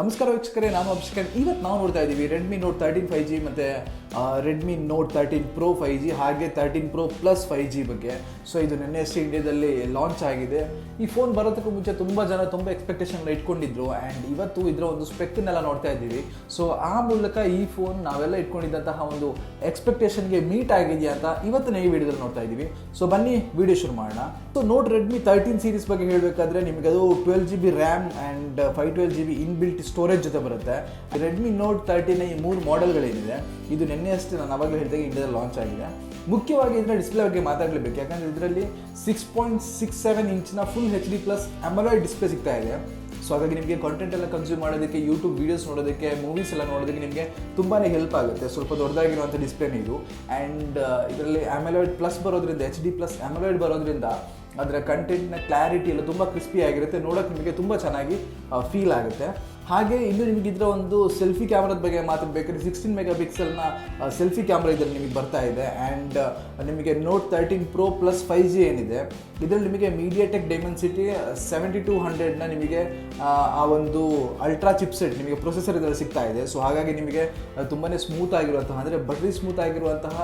ನಮಸ್ಕಾರ ವೀಕ್ಷಕರೇ, ನಾನು ಅಭಿಷೇಕ್ ಇವತ್ತು ನಾವು ನೋಡ್ತಾ ಇದ್ದೀವಿ Redmi Note thirteen five G ಮತ್ತು Redmi Note thirteen pro five G ಹಾಗೆ thirteen pro plus five G ಬಗ್ಗೆ. ಸೊ ಇದು ನಿನ್ನೆ ಎಸ್ ಇಂಡಿಯಾದಲ್ಲಿ ಲಾಂಚ್ ಆಗಿದೆ. ಈ ಫೋನ್ ಬರೋದಕ್ಕೂ ಮುಂಚೆ ತುಂಬ ಜನ ತುಂಬ ಎಕ್ಸ್ಪೆಕ್ಟೇಷನ್ ಇಟ್ಕೊಂಡಿದ್ರು. ಆ್ಯಂಡ್ ಇವತ್ತು ಇದರ ಒಂದು ಸ್ಪೆಕ್ನೆಲ್ಲ ನೋಡ್ತಾ ಇದ್ದೀವಿ. ಸೊ ಆ ಮೂಲಕ ಈ ಫೋನ್ ನಾವೆಲ್ಲ ಇಟ್ಕೊಂಡಿದ್ದಂತಹ ಒಂದು ಎಕ್ಸ್ಪೆಕ್ಟೇಷನ್ಗೆ ಮೀಟ್ ಆಗಿದೆಯಾ ಅಂತ ಇವತ್ತಿನ ಈ ವಿಡಿಯೋದಲ್ಲಿ ನೋಡ್ತಾ ಇದ್ದೀವಿ. ಸೊ ಬನ್ನಿ, ವಿಡಿಯೋ ಶುರು ಮಾಡೋಣ. So Note Redmi thirteen series ಬಗ್ಗೆ ಹೇಳಬೇಕಾದ್ರೆ ನಿಮಗೆ ಅದು twelve G B RAM and five twelve G B inbuilt storage ಜೊತೆ ಬರುತ್ತೆ. ರೆಡ್ಮಿ ನೋಟ್ ತರ್ಟಿನ ಈ ಮೂರು ಮಾಡೆಲ್ಗಳೇನಿದೆ ಇದು ನಿನ್ನೆ ಅಷ್ಟೇ ನಾನು ಅವಾಗಲೇ ಹೇಳಿದಾಗ ಇಂಡಿಯಾದಲ್ಲಿ ಲಾಂಚ್ ಆಗಿದೆ. ಮುಖ್ಯವಾಗಿ ಇದರ ಡಿಸ್ಪ್ಲೇ ಬಗ್ಗೆ ಮಾತಾಡಲೇಬೇಕು. ಯಾಕಂದರೆ ಇದರಲ್ಲಿ ಸಿಕ್ಸ್ ಪಾಯಿಂಟ್ ಸಿಕ್ಸ್ ಸೆವೆನ್ ಇಂಚಿನ full H D plus AMOLED display ಸಿಗ್ತಾ ಇದೆ. ಸೊ ಹಾಗಾಗಿ ನಿಮಗೆ ಕಂಟೆಂಟ್ ಎಲ್ಲ ಕನ್ಸ್ಯೂಮ್ ಮಾಡೋದಕ್ಕೆ ಯೂಟ್ಯೂಬ್ ವೀಡಿಯೋಸ್ ನೋಡೋದಕ್ಕೆ ಮೂವೀಸ್ ಎಲ್ಲ ನೋಡೋದಕ್ಕೆ ನಿಮಗೆ ತುಂಬಾ ಹೆಲ್ಪ್ ಆಗುತ್ತೆ. ಸ್ವಲ್ಪ ದೊಡ್ಡದಾಗಿರುವಂಥ ಡಿಸ್ಪ್ಲೇನೇ ಇದು. ಆ್ಯಂಡ್ ಇದರಲ್ಲಿ ಅಮೆಲಾಯ್ಡ್ ಪ್ಲಸ್ ಬರೋದ್ರಿಂದ ಎಚ್ ಡಿ ಪ್ಲಸ್ ಅಮೆಲಾಯ್ಡ್ ಬರೋದ್ರಿಂದ ಅದರ ಕಂಟೆಂಟ್ನ ಕ್ಲಾರಿಟಿ ಎಲ್ಲ ತುಂಬ ಕ್ರಿಸ್ಪಿ ಆಗಿರುತ್ತೆ. ನೋಡೋಕೆ ನಿಮಗೆ ತುಂಬ ಚೆನ್ನಾಗಿ ಫೀಲ್ ಆಗುತ್ತೆ. ಹಾಗೆ ಇನ್ನು ನಿಮಗೆ ಒಂದು ಸೆಲ್ಫಿ ಕ್ಯಾಮ್ರಾದ ಬಗ್ಗೆ ಮಾತಾಡಬೇಕಾದ್ರೆ ಸಿಕ್ಸ್ಟೀನ್ ಮೆಗಾ ಪಿಕ್ಸೆಲ್ನ ಸೆಲ್ಫಿ ಕ್ಯಾಮ್ರಾ ಇದರಲ್ಲಿ ನಿಮಗೆ ಬರ್ತಾ ಇದೆ. ಆ್ಯಂಡ್ ನಿಮಗೆ Note thirteen pro plus five G ಏನಿದೆ ಇದರಲ್ಲಿ ನಿಮಗೆ ಮೀಡಿಯಾಟೆಕ್ ಡೈಮೆನ್ಸಿಟಿ ಸೆವೆಂಟಿ ಟು ಹಂಡ್ರೆಡ್ನ ನಿಮಗೆ ಆ, ಆ ಒಂದು ಅಲ್ಟ್ರಾ ಚಿಪ್ಸೆಟ್ ನಿಮಗೆ ಪ್ರೊಸೆಸರ್ ಇದರಲ್ಲಿ ಸಿಗ್ತಾ ಇದೆ. ಸೊ ಹಾಗಾಗಿ ನಿಮಗೆ ತುಂಬಾ ಸ್ಮೂತ್ ಆಗಿರುವಂತಹ ಅಂದರೆ ಬಟ್ರಿ ಸ್ಮೂತ್ ಆಗಿರುವಂತಹ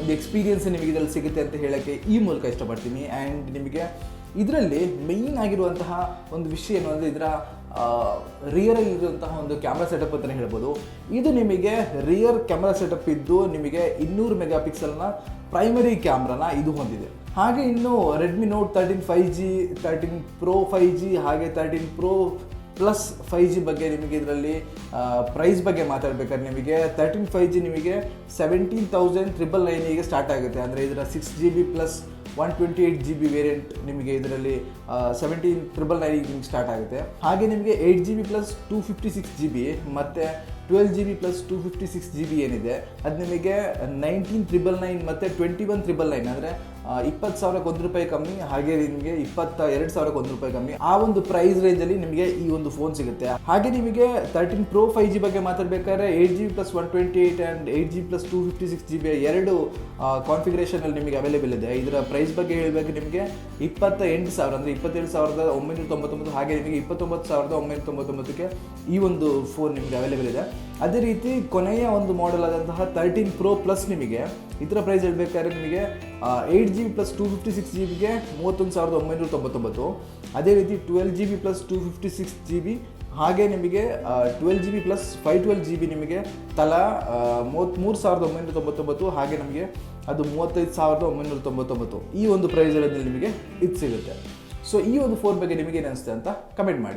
ಒಂದು ಎಕ್ಸ್ಪೀರಿಯನ್ಸ್ ನಿಮಗೆ ಇದರಲ್ಲಿ ಸಿಗುತ್ತೆ ಅಂತ ಹೇಳೋಕ್ಕೆ ಈ ಮೂಲಕ ಇಷ್ಟಪಡ್ತೀನಿ. ಆ್ಯಂಡ್ ನಿಮಗೆ ಇದರಲ್ಲಿ ಮೇಯ್ನ್ ಆಗಿರುವಂತಹ ಒಂದು ವಿಷಯ ಏನು ಅಂದರೆ ಇದರ ರಿಯರಲ್ಲಿ ಇರುವಂತಹ ಒಂದು ಕ್ಯಾಮ್ರಾ ಸೆಟಪ್ ಅಂತಲೇ ಹೇಳ್ಬೋದು. ಇದು ನಿಮಗೆ ರಿಯರ್ ಕ್ಯಾಮ್ರಾ ಸೆಟಪ್ ಇದ್ದು ನಿಮಗೆ ಇನ್ನೂರು ಮೆಗಾ ಪಿಕ್ಸೆಲ್ನ ಪ್ರೈಮರಿ ಕ್ಯಾಮ್ರಾನ ಇದು ಹೊಂದಿದೆ. ಹಾಗೆ ಇನ್ನು Redmi Note thirteen five G thirteen pro five G ಹಾಗೆ thirteen pro plus five G ಬಗ್ಗೆ ನಿಮಗೆ ಇದರಲ್ಲಿ ಪ್ರೈಸ್ ಬಗ್ಗೆ ಮಾತಾಡಬೇಕಾದ್ರೆ ನಿಮಗೆ ತರ್ಟೀನ್ ಫೈವ್ ಜಿ ನಿಮಗೆ ಸೆವೆಂಟೀನ್ ತೌಸಂಡ್ ಟ್ರಿಬಲ್ ನೈನಿಗೆ ಸ್ಟಾರ್ಟ್ ಆಗುತ್ತೆ. ಅಂದರೆ ಇದರ six G B plus one twenty eight G B variant ನಿಮಗೆ ಇದರಲ್ಲಿ ಸೆವೆಂಟೀನ್ ತ್ರಿಬಲ್ ನೈನ್ ನಿಮ್ಗೆ ಸ್ಟಾರ್ಟ್ ಆಗುತ್ತೆ. ಹಾಗೆ ನಿಮಗೆ eight G B plus two fifty six G B ಮತ್ತು twelve G B plus two fifty six G B ಏನಿದೆ, ಅದು ನಿಮಗೆ ನೈನ್ಟೀನ್ ತ್ರಿಬಲ್ ನೈನ್ ಮತ್ತು ಟ್ವೆಂಟಿ ಒನ್ ತ್ರಿಬಲ್ ನೈನ್ ಅಂದರೆ ಇಪ್ಪತ್ತು ಸಾವಿರಕ್ಕೆ ಒಂದು ರೂಪಾಯಿ ಕಮ್ಮಿ, ಹಾಗೆ ನಿಮಗೆ ಇಪ್ಪತ್ತ ಎರಡು ಸಾವಿರಕ್ಕೆ ಒಂದು ರೂಪಾಯಿ ಕಮ್ಮಿ. ಆ ಒಂದು ಪ್ರೈಸ್ ರೇಂಜಲ್ಲಿ ನಿಮಗೆ ಈ ಒಂದು ಫೋನ್ ಸಿಗುತ್ತೆ. ಹಾಗೆ ನಿಮಗೆ ತರ್ಟೀನ್ ಪ್ರೋ ಫೈವ್ ಜಿ ಬಗ್ಗೆ ಮಾತಾಡಬೇಕಾದ್ರೆ eight G B plus one twenty eight and eight G plus two fifty six G B ಎರಡು ಕಾನ್ಫಿಗರೇಷನಲ್ಲಿ ನಿಮಗೆ ಅವೈಲೇಬಲ್ ಇದೆ. ಇದರ ಪ್ರೈಸ್ ಬಗ್ಗೆ ಹೇಳಬೇಕು ನಿಮಗೆ ಇಪ್ಪತ್ತ ಎಂಟು ಸಾವಿರ, ಅಂದರೆ ಇಪ್ಪತ್ತೇಳು ಸಾವಿರದ ಒಂಬೈನೂರ ತೊಂಬತ್ತೊಂಬತ್ತು ಹಾಗೆ ನಿಮಗೆ ಇಪ್ಪತ್ತೊಂಬತ್ತು ಸಾವಿರದ ಒಂಬೈನೂರ ತೊಂಬತ್ತೊಂಬತ್ತಕ್ಕೆ ಈ ಒಂದು ಫೋನ್ ನಿಮಗೆ ಅವೈಲೇಬಲ್ ಇದೆ. ಅದೇ ರೀತಿ ಕೊನೆಯ ಒಂದು ಮಾಡೆಲ್ ಆದಂತಹ ತರ್ಟೀನ್ ಪ್ರೋ ಪ್ಲಸ್ ನಿಮಗೆ ಇದರ ಪ್ರೈಸ್ ಹೇಳಬೇಕಾದ್ರೆ ನಿಮಗೆ eight G B plus two fifty six G ಬಿಗೆ ಮೂವತ್ತೊಂದು ಸಾವಿರದ ಒಂಬೈನೂರ ತೊಂಬತ್ತೊಂಬತ್ತು. ಅದೇ ರೀತಿ twelve G B plus two fifty six G B ಹಾಗೆ ನಿಮಗೆ twelve G B plus five twelve G B ನಿಮಗೆ ತಲಾ ಮೂವತ್ತ್ಮೂರು ಸಾವಿರದ ಒಂಬೈನೂರ ತೊಂಬತ್ತೊಂಬತ್ತು ಹಾಗೆ ನಮಗೆ ಅದು ಮೂವತ್ತೈದು ಸಾವಿರದ ಒಂಬೈನೂರ ತೊಂಬತ್ತೊಂಬತ್ತು ಈ ಒಂದು ಪ್ರೈಸ್ ನಿಮಗೆ ಇದು ಸಿಗುತ್ತೆ. ಸೊ ಈ ಒಂದು ಫೋನ್ ಬಗ್ಗೆ ನಿಮಗೆ ಏನು ಅನಿಸುತ್ತೆ ಅಂತ ಕಮೆಂಟ್ ಮಾಡಿ.